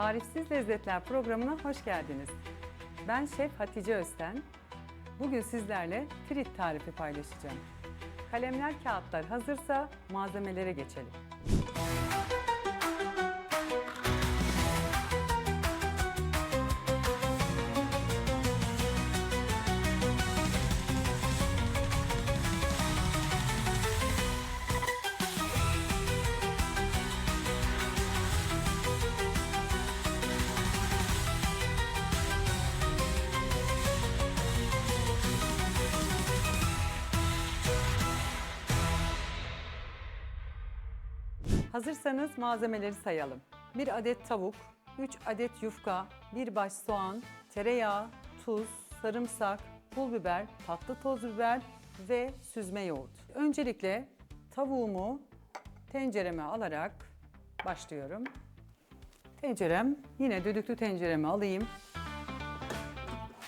Tarifsiz Lezzetler programına hoş geldiniz. Ben Şef Hatice Özten. Bugün sizlerle trit tarifi paylaşacağım. Kalemler, kağıtlar hazırsa malzemelere geçelim. Hazırsanız malzemeleri sayalım. 1 adet tavuk, 3 adet yufka, 1 baş soğan, tereyağı, tuz, sarımsak, pul biber, tatlı toz biber ve süzme yoğurt. Öncelikle tavuğumu tencereme alarak başlıyorum. Tencerem, yine düdüklü tencereme alayım.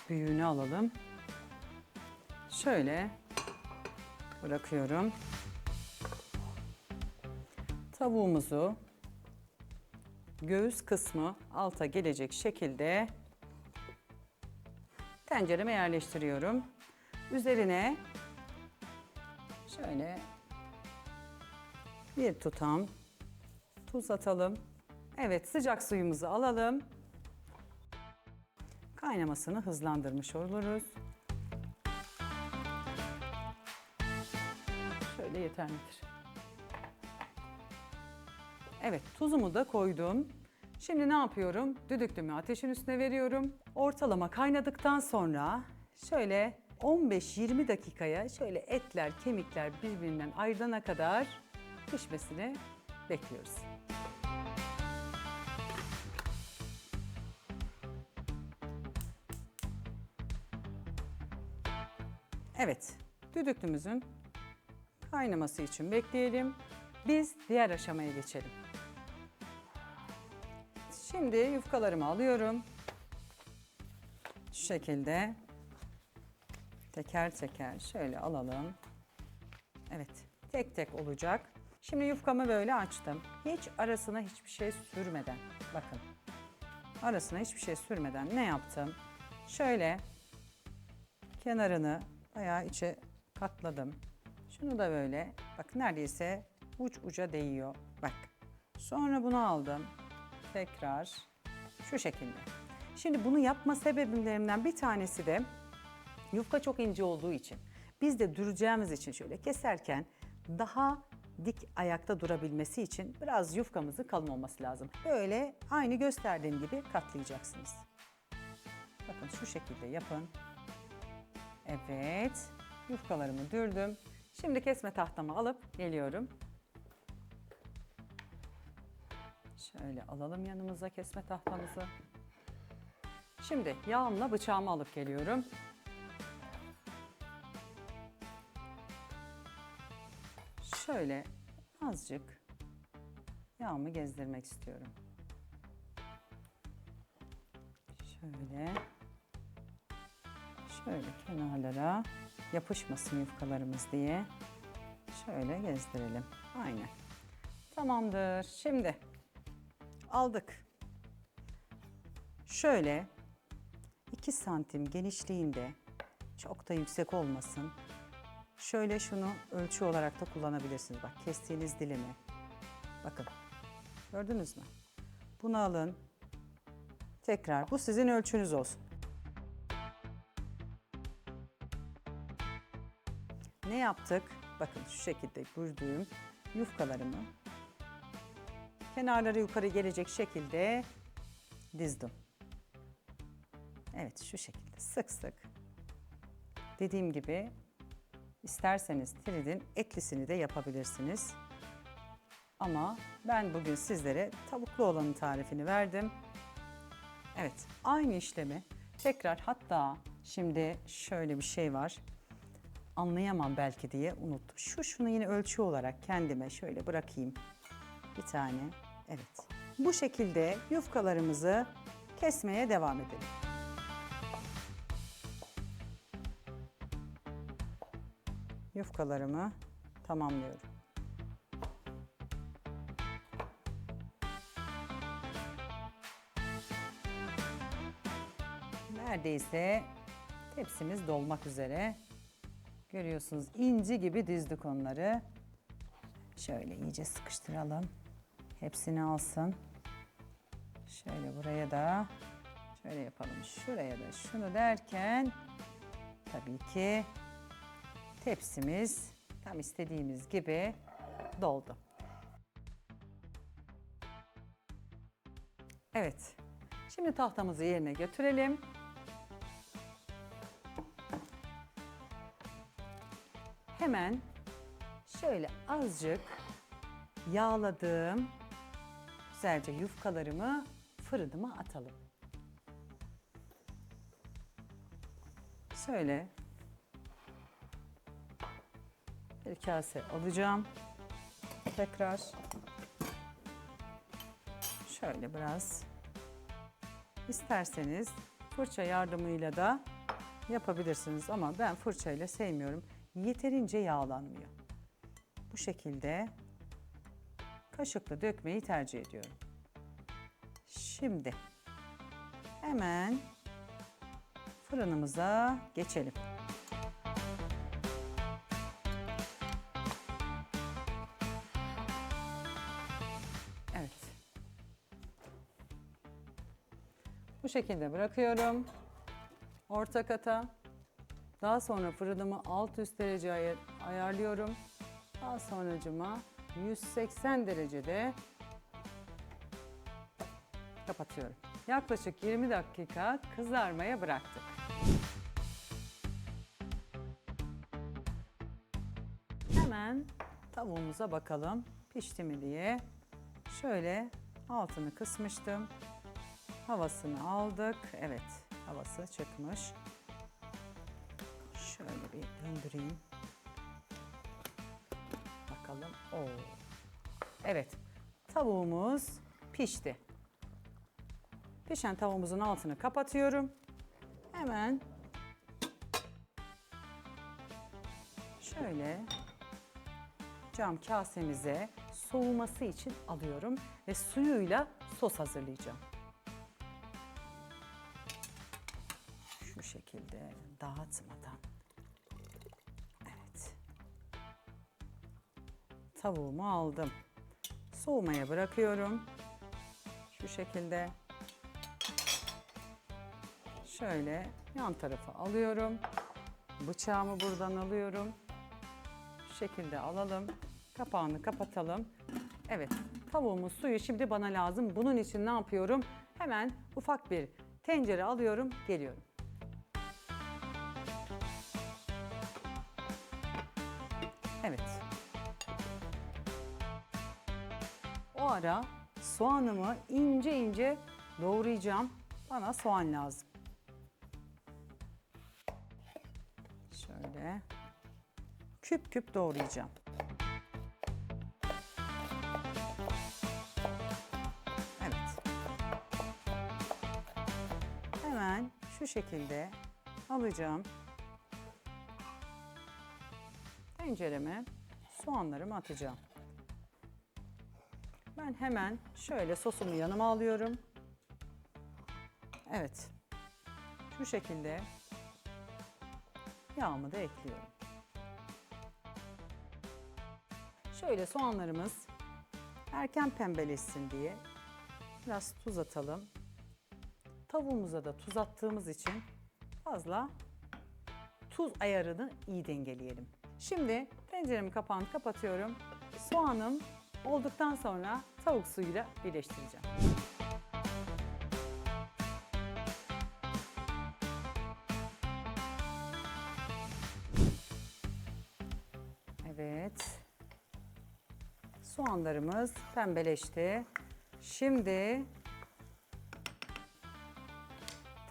Büyüğünü alalım. Şöyle bırakıyorum. Tavuğumuzu göğüs kısmı alta gelecek şekilde tencereme yerleştiriyorum. Üzerine şöyle bir tutam tuz atalım. Evet sıcak suyumuzu alalım. Kaynamasını hızlandırmış oluruz. Şöyle yeter midir? Evet, tuzumu da koydum. Şimdi ne yapıyorum? Düdüklümü ateşin üstüne veriyorum. Ortalama kaynadıktan sonra şöyle 15-20 dakikaya şöyle etler, kemikler birbirinden ayrılana kadar pişmesini bekliyoruz. Evet, düdüklümüzün kaynaması için bekleyelim. Biz diğer aşamaya geçelim. Şimdi yufkalarımı alıyorum. Şu şekilde teker teker şöyle alalım. Evet, tek tek olacak. Şimdi yufkamı böyle açtım. Hiç arasına hiçbir şey sürmeden, bakın. Arasına hiçbir şey sürmeden ne yaptım? Şöyle kenarını bayağı içe katladım. Şunu da böyle, bak neredeyse uç uca değiyor. Bak. Sonra bunu aldım. Tekrar şu şekilde. Şimdi bunu yapma sebeplerimden bir tanesi de yufka çok ince olduğu için. Biz de düreceğimiz için şöyle keserken daha dik ayakta durabilmesi için biraz yufkamızın kalın olması lazım. Böyle aynı gösterdiğim gibi katlayacaksınız. Bakın şu şekilde yapın. Evet. Yufkalarımı dürdüm. Şimdi kesme tahtamı alıp geliyorum. Şöyle alalım yanımıza kesme tahtamızı. Şimdi yağımla bıçağımı alıp geliyorum. Şöyle azıcık yağımı gezdirmek istiyorum. Şöyle şöyle kenarlara yapışmasın yufkalarımız diye şöyle gezdirelim. Aynen. Tamamdır. Şimdi aldık. Şöyle 2 santim genişliğinde çok da yüksek olmasın. Şöyle şunu ölçü olarak da kullanabilirsiniz. Bak kestiğiniz dilimi. Bakın. Gördünüz mü? Bunu alın. Tekrar bu sizin ölçünüz olsun. Ne yaptık? Bakın şu şekilde bürdüğüm yufkalarımı kenarları yukarı gelecek şekilde dizdim. Evet şu şekilde sık sık. Dediğim gibi isterseniz tridin etlisini de yapabilirsiniz. Ama ben bugün sizlere tavuklu olanın tarifini verdim. Evet aynı işlemi tekrar hatta şimdi şöyle bir şey var anlayamam belki diye unuttum. Şu şunu yine ölçü olarak kendime şöyle bırakayım. Bir tane. Evet. Bu şekilde yufkalarımızı kesmeye devam edelim. Yufkalarımı tamamlıyorum. Neredeyse tepsimiz dolmak üzere. Görüyorsunuz inci gibi dizdik onları. Şöyle iyice sıkıştıralım. Hepsini alsın. Şöyle buraya da şöyle yapalım. Şuraya da şunu derken tabii ki tepsimiz tam istediğimiz gibi doldu. Evet. Şimdi tahtamızı yerine götürelim. Hemen şöyle azıcık yağladığım güzelce yufkalarımı fırınıma atalım. Şöyle bir kase alacağım. Tekrar şöyle biraz isterseniz fırça yardımıyla da yapabilirsiniz ama ben fırçayla sevmiyorum. Yeterince yağlanmıyor. Bu şekilde kaşıkla dökmeyi tercih ediyorum. Şimdi hemen fırınımıza geçelim. Evet. Bu şekilde bırakıyorum. Orta kata. Daha sonra fırınımı alt üst derece ayar- ayarlıyorum. Daha sonracıma 180 derecede kapatıyorum. Yaklaşık 20 dakika kızarmaya bıraktık. Hemen tavuğumuza bakalım pişti mi diye. Şöyle altını kısmıştım. Havasını aldık. Evet, havası çıkmış. Şöyle bir döndüreyim. Bakalım. Oo. Evet. Tavuğumuz pişti. Pişen tavuğumuzun altını kapatıyorum. Hemen şöyle cam kasemize soğuması için alıyorum ve suyuyla sos hazırlayacağım. Şu şekilde dağıtmadan. Tavuğumu aldım. Soğumaya bırakıyorum. Şu şekilde. Şöyle yan tarafa alıyorum. Bıçağımı buradan alıyorum. Şu şekilde alalım. Kapağını kapatalım. Evet, tavuğumun suyu şimdi bana lazım. Bunun için ne yapıyorum? Hemen ufak bir tencere alıyorum, geliyorum. O ara soğanımı ince ince doğrayacağım. Bana soğan lazım. Şöyle küp küp doğrayacağım. Evet. Hemen şu şekilde alacağım. Tencereme soğanlarımı atacağım. Ben hemen şöyle sosumu yanıma alıyorum. Evet. Şu şekilde yağımı da ekliyorum. Şöyle soğanlarımız erken pembeleşsin diye biraz tuz atalım. Tavuğumuza da tuz attığımız için fazla tuz ayarını iyi dengeleyelim. Şimdi tenceremin kapağını kapatıyorum. Soğanım olduktan sonra tavuk suyuyla birleştireceğim. Evet. Soğanlarımız pembeleşti. Şimdi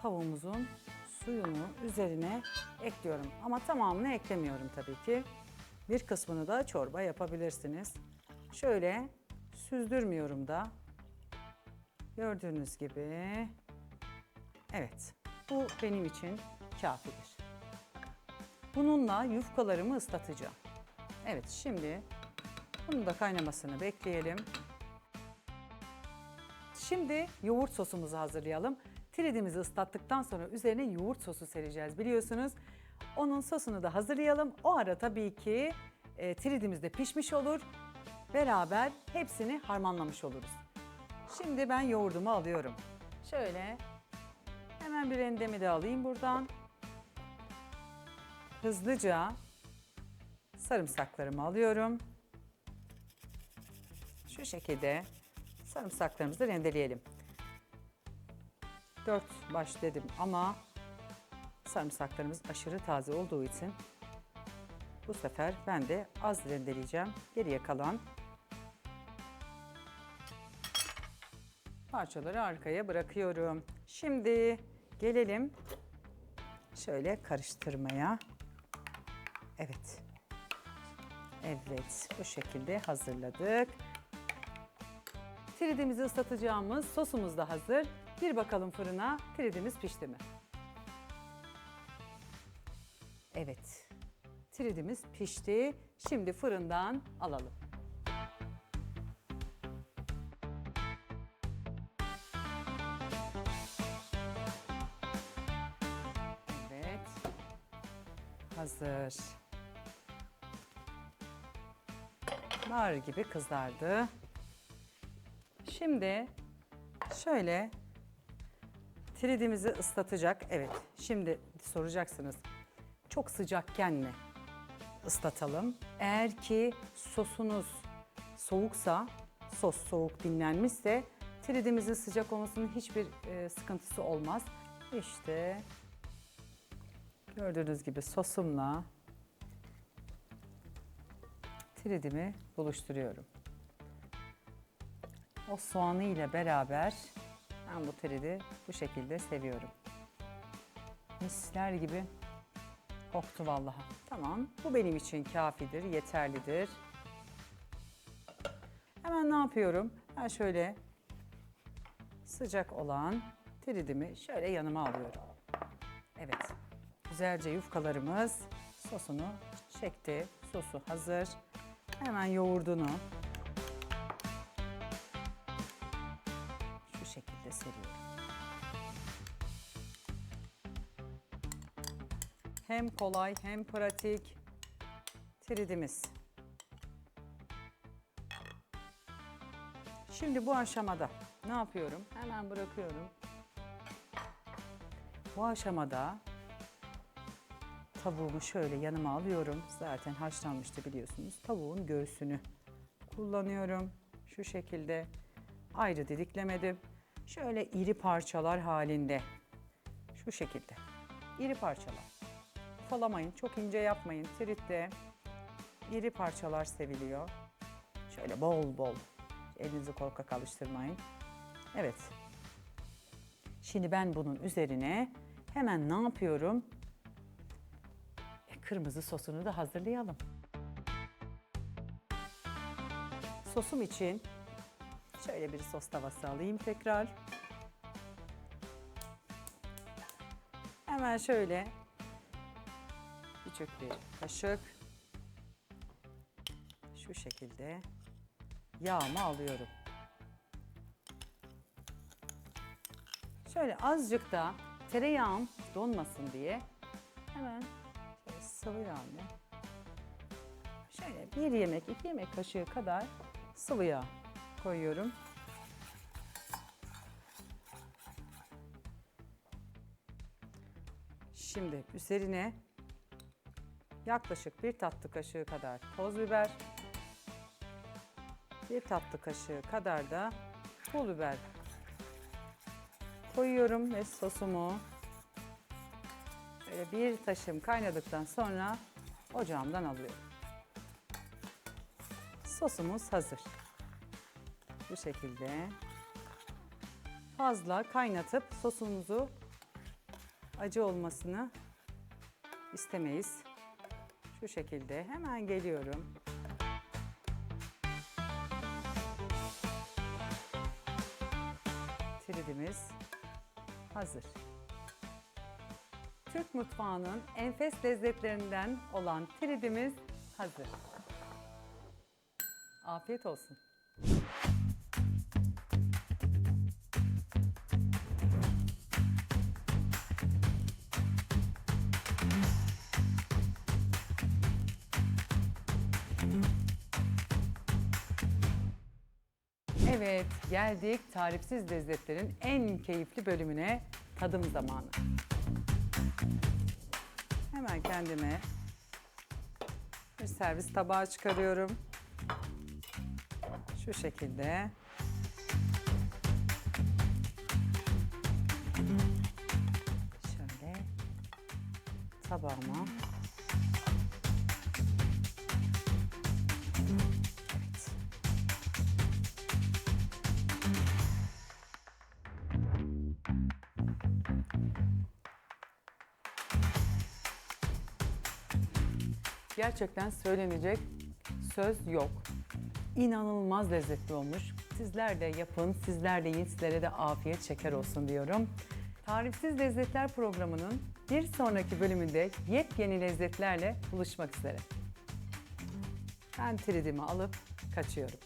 tavuğumuzun suyunu üzerine ekliyorum. Ama tamamını eklemiyorum tabii ki. Bir kısmını da çorba yapabilirsiniz. Şöyle süzdürmüyorum da. Gördüğünüz gibi. Evet. Bu benim için kafidir. Bununla yufkalarımı ıslatacağım. Evet şimdi bunu da kaynamasını bekleyelim. Şimdi yoğurt sosumuzu hazırlayalım. Tridimizi ıslattıktan sonra üzerine yoğurt sosu sereceğiz biliyorsunuz. Onun sosunu da hazırlayalım. O ara tabii ki e, tridimiz de pişmiş olur. Beraber hepsini harmanlamış oluruz. Şimdi ben yoğurdumu alıyorum. Şöyle hemen bir rendemi de alayım buradan. Hızlıca sarımsaklarımı alıyorum. Şu şekilde sarımsaklarımızı rendeleyelim. 4 baş dedim ama sarımsaklarımız aşırı taze olduğu için bu sefer ben de az rendeleyeceğim. Geriye kalan parçaları arkaya bırakıyorum. Şimdi gelelim şöyle karıştırmaya. Evet. Evet, bu şekilde hazırladık. Tridimizi ıslatacağımız sosumuz da hazır. Bir bakalım fırına tridimiz pişti mi? Evet. Tridimiz pişti. Şimdi fırından alalım. Hazır. Nar gibi kızardı. Şimdi şöyle tridimizi ıslatacak. Evet. Şimdi soracaksınız. Çok sıcakken mi ıslatalım? Eğer ki sosunuz soğuksa, sos soğuk dinlenmişse tridimizin sıcak olmasının hiçbir e, sıkıntısı olmaz. İşte gördüğünüz gibi sosumla tridimi buluşturuyorum. O soğanı ile beraber ben bu tridi bu şekilde seviyorum. Misler gibi koktu vallahi. Tamam, bu benim için kafidir, yeterlidir. Hemen ne yapıyorum? Ben şöyle sıcak olan tridimi şöyle yanıma alıyorum. Evet, güzelce yufkalarımız sosunu çekti. Sosu hazır. Hemen yoğurdunu şu şekilde seriyorum. Hem kolay hem pratik tridimiz. Şimdi bu aşamada ne yapıyorum? Hemen bırakıyorum. Bu aşamada tavuğumu şöyle yanıma alıyorum. Zaten haşlanmıştı biliyorsunuz. Tavuğun göğsünü kullanıyorum. Şu şekilde ayrı didiklemedim. Şöyle iri parçalar halinde. Şu şekilde. İri parçalar. Ufalamayın, çok ince yapmayın. Tritte iri parçalar seviliyor. Şöyle bol bol. Elinizi korkak alıştırmayın. Evet. Şimdi ben bunun üzerine hemen ne yapıyorum? Kırmızı sosunu da hazırlayalım. Sosum için şöyle bir sos tavası alayım tekrar. Hemen şöyle küçük bir kaşık şu şekilde yağımı alıyorum. Şöyle azıcık da tereyağım donmasın diye hemen sıvı yağını şöyle bir yemek, iki yemek kaşığı kadar sıvı yağ koyuyorum. Şimdi üzerine yaklaşık bir tatlı kaşığı kadar toz biber, bir tatlı kaşığı kadar da pul biber koyuyorum ve sosumu böyle bir taşım kaynadıktan sonra ocağımdan alıyorum. Sosumuz hazır. Bu şekilde fazla kaynatıp sosumuzu acı olmasını istemeyiz. Şu şekilde hemen geliyorum. Tridimiz hazır. Türk mutfağının enfes lezzetlerinden olan tridimiz hazır. Afiyet olsun. Evet, geldik tarifsiz lezzetlerin en keyifli bölümüne tadım zamanı. Hemen kendime bir servis tabağı çıkarıyorum. Şu şekilde. Şöyle tabağıma. Gerçekten söylenecek söz yok. İnanılmaz lezzetli olmuş. Sizler de yapın, sizler de yiyin, sizlere de afiyet şeker olsun diyorum. Tarifsiz Lezzetler programının bir sonraki bölümünde yepyeni lezzetlerle buluşmak üzere. Ben tridimi alıp kaçıyorum.